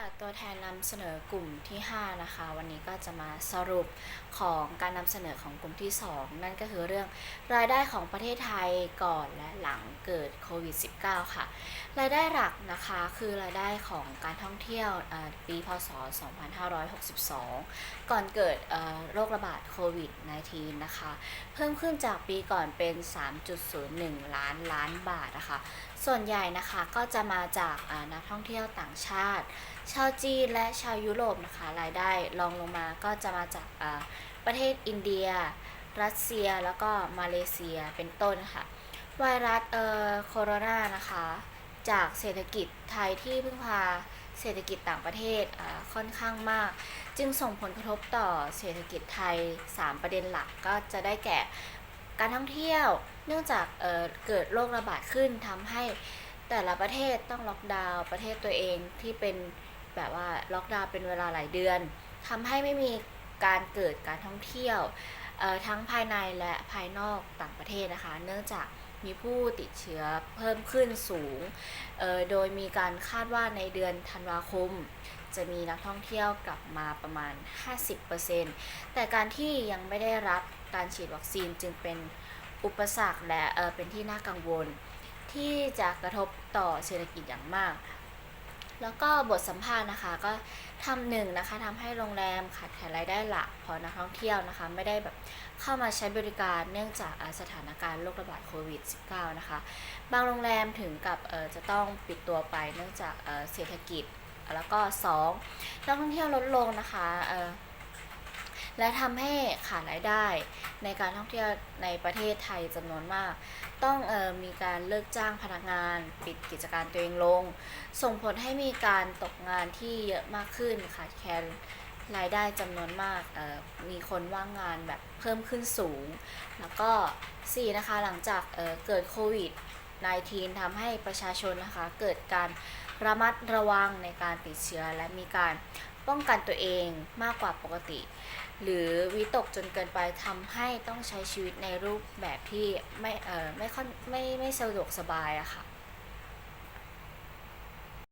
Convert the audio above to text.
ตัวแทนนำเสนอกลุ่มที่ 5 นะคะ วันนี้ก็จะมาสรุปของการนำเสนอของกลุ่มที่ 2 นั่นก็คือเรื่องรายได้ของประเทศไทยก่อนและหลังเกิดโควิด -19 ค่ะ รายได้หลักนะคะคือรายได้ของการท่องเที่ยวเอ่อปีพศ 2562 ก่อนเกิดเอ่อโรคระบาดโควิด -19 นะคะ เพิ่มขึ้นจากปีก่อนเป็น 3.01 ล้านล้านบาทนะคะ ส่วนใหญ่นะคะก็จะมาจากนักท่องเที่ยวต่างชาติชาวจีนและชาวยุโรปนะคะรายได้รองลงมาก็จะมาจากประเทศอินเดีย รัสเซียแล้วก็มาเลเซียเป็นต้นค่ะไวรัสเอ่อโคโรนานะคะ จากเศรษฐกิจไทยที่พึ่งพาเศรษฐกิจต่างประเทศค่อนข้างมาก จึงส่งผลกระทบต่อเศรษฐกิจไทย 3 ประเด็นหลักก็จะได้แก่การท่องเที่ยว เนื่องจากเเกิดโรคระบาดขึ้นทำให้แต่ละประเทศต้องล็อกดาวน์ประเทศตัวเองที่เป็น แบบว่าล็อกดาวน์เป็นเวลาหลายเดือนทำให้ไม่มีการเกิดการท่องเที่ยวทั้งภายในและภายนอกต่างประเทศนะคะ เนื่องจากมีผู้ติดเชื้อเพิ่มขึ้นสูง โดยมีการคาดว่าในเดือนธันวาคม จะมีนักท่องเที่ยวกลับมาประมาณ 50%แต่การที่ยังไม่ได้รับการฉีดวัคซีนจึงเป็นอุปสรรคและเเป็นที่น่ากังวล ที่จะกระทบต่อเศรษฐกิจอย่างมาก แล้วก็บทสัมภาษณ์นะคะก็ทำหนึ่งนะคะทำให้โรงแรมขาดแคลนรายได้หลักเพราะนักท่องเที่ยวนะคะ ไม่ได้แบบเข้ามาใช้บริการเนื่องจากสถานการณ์โรคระบาดโควิด -19 นะคะ บางโรงแรมถึงกับจะต้องปิดตัวไปเนื่องจากเศรษฐกิจ แล้วก็สองนักท่องเที่ยวลดลงนะคะ และทำให้ขาดรายได้ในการท่องเที่ยวในประเทศไทยจำนวนมาก ต้องออมีการเลิกจ้างพนักงาน ปิดกิจการตัวเองลง ส่งผลให้มีการตกงานที่เยอะมากขึ้นขาดแคลนรายได้จำนวนมากมีคนว่างงานแบบเพิ่มขึ้นสูง แล้วก็ 4 นะคะหลังจากเเกิดโควิด 19 ทำให้ประชาชนนะคะเกิดการระมัดระวังในการติดเชื้อและมีการ ป้องกันตัวเองมากกว่าปกติ หรือวิตกจนเกินไปทำให้ต้องใช้ชีวิตในรูปแบบที่ไม่เออไม่ค่อนไม่ไม่สะดวกสบายอะค่ะ